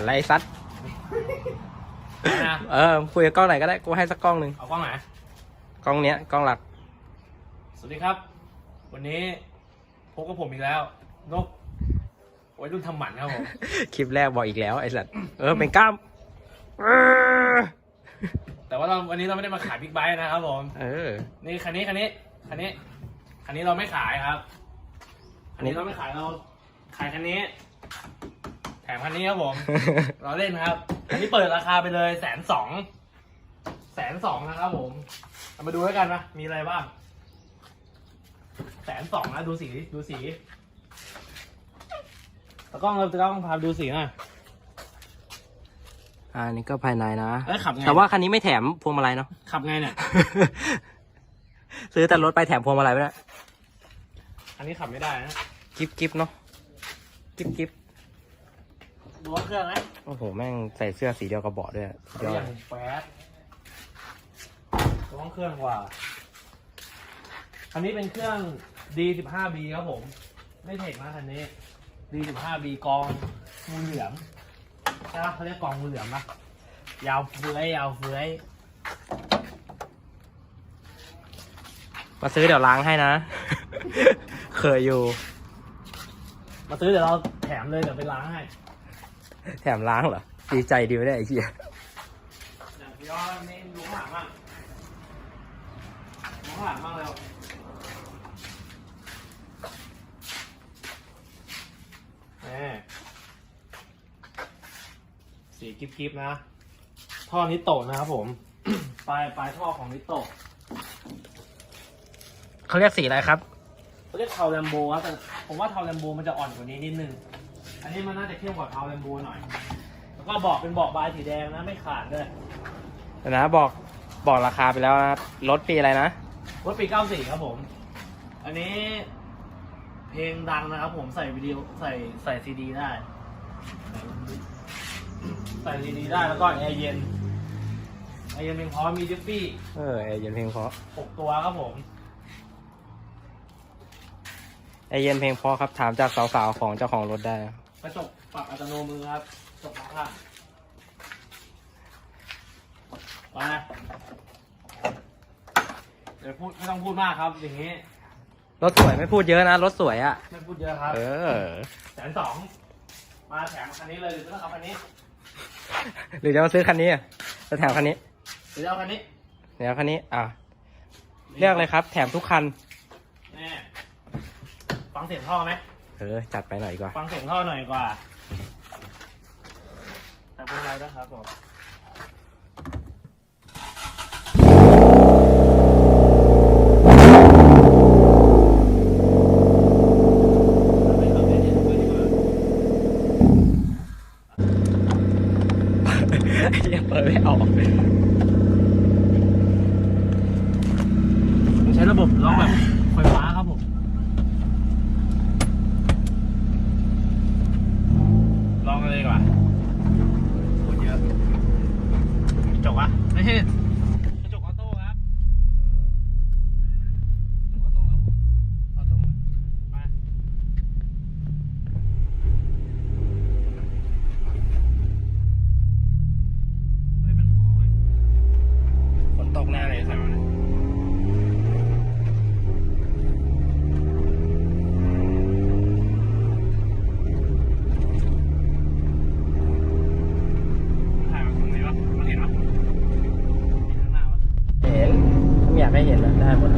อออ่านไรซัดนะเออคุยกับกล้องไหนก็ได้กูให้สักกล้องหนึ่งเอากล้องไหนกล้องเนี้ยกล้องหลัก สวัสดีครับ วันนี้พบกับผมอีกแล้ว นกวัยรุ่นทำหมันครับผม คลิปแรกบอกอีกแล้วไอ้สัตว์เออเป็นกล้ามเออแต่ว่าเราวันนี้เราไม่ได้มาขายบิ๊กไบค์นะครับผม เออ นี่คันนี้คันนี้คันนี้คันนี้เราไม่ขายครับ คันนี้เราไม่ขายเราขายคันนี้แถ มคันนี้ครับผม เราเล่นครับ อันนี้เปิดราคาไปเลยแสนสอง แสนสองนะครับผมเอามาดูแล้วกันนะ มีอะไรบ้าง แสนสองนะ ดูสี ดูสีตะกล้องเราตะกล้องพาดูสีหน่อย อ่านี่ก็ภายในนะแล้วขับไง แต่ว่าคันนี้ไม่แถมพวงมาลัยเนาะ ขับไงเนี่ย ซื้อแต่รถไปแถมพวงมาลัยไม่ได้อันนี้ขับไม่ได้นะ กิฟกิฟเนาะกิฟกิฟ ดูว่าเครื่องไหมโอ้โห แม่งใส่เสื้อสีเดียวกับเบาะด้วยสุดยออดย่างแฟดดูว่าเครื่องกว่าคันนี้เป็นเครื่อง D15B ครับผม ไม่เทคนะคันนี้ D15B กองงูเหลือมใช่ปะเขาเรียกกองงูเหลือมปะยาวเฟื้อยยาวเฟื้อย มาซื้อเดี๋ยวล้างให้นะ เคยอยู่ มาซื้อเดี๋ยวเราแถมเลยเดี๋ยวไปล้างให้ แถมล้างเหรอ ดีใจดีไม่ได้ไอ้เหี้ยอย่างพี่ยอดนี่ดูข้างหลังบ้างดูข้างหลังบ้างเร็วนี่สีกิฟกิฟนะ ท่อนิโตะนะครับผม ปลายปลายท่อของนิโตะเขาเรียกสีอะไรครับ เขาเรียกเทาแลมโบครับแต่ผมว่าเทาแลมโบมันจะอ่อนกว่านี้นิดนึง อันนี้มันน่าจะเข้มกว่าเทาแลมโบหน่อย แล้วก็เบอกเป็นเบาะบายสีแดงนะไม่ขาดด้วยเดี๋ยวนะบอกบอกราคาไปแล้วนะรถปีอะไรนะรถปี 94 ครับผม อันนี้เพลงดังนะครับผมใส่วิดีโอใส่ใส่ซีดีได้ ใส่ซีดีได้แล้วก็แอร์เย็นแอร์เย็นเป็นพร้อมมีดิฟฟี่เออไอเย็นเพลงเพราะ6ตัวครับผมไอเย็นเพลงเพราะครับถามจากสาวๆของเจ้าของรถได้ กระจกปรับอัตโนมือครับกระจกข้างไปเดี๋ยวพูดไม่ต้องพูดมากครับอย่างนี้รถสวยไม่พูดเยอะนะ รถสวยอะ่ะไม่พูดเยอะครับเออ แสนสองมาแถมคันนี้เลยหรือจะเอาคันนี้หรือจะมาซื้อคันนี้อะจะแถมคันนี้หรือจะเอาคันนี้เดี๋ยวคันนี้อะเลือกเลยครับ แถมทุกคันแน่ฟังเสียงท่อไหม เออ จัดไปหน่อยดีกว่า ฟังเสียงท่อหน่อยดีกว่าแต่เป็นไรนะครับผมขับเล่นๆไปดีกว่า ยังเปิดไม่ออก ใช้ระบบล็อกแบบไฟฟ้าครับผม ลองกันเลย ดีกว่าคนเยอะจบวะไม่ใช่ ให้เห็นแล้วได้หมด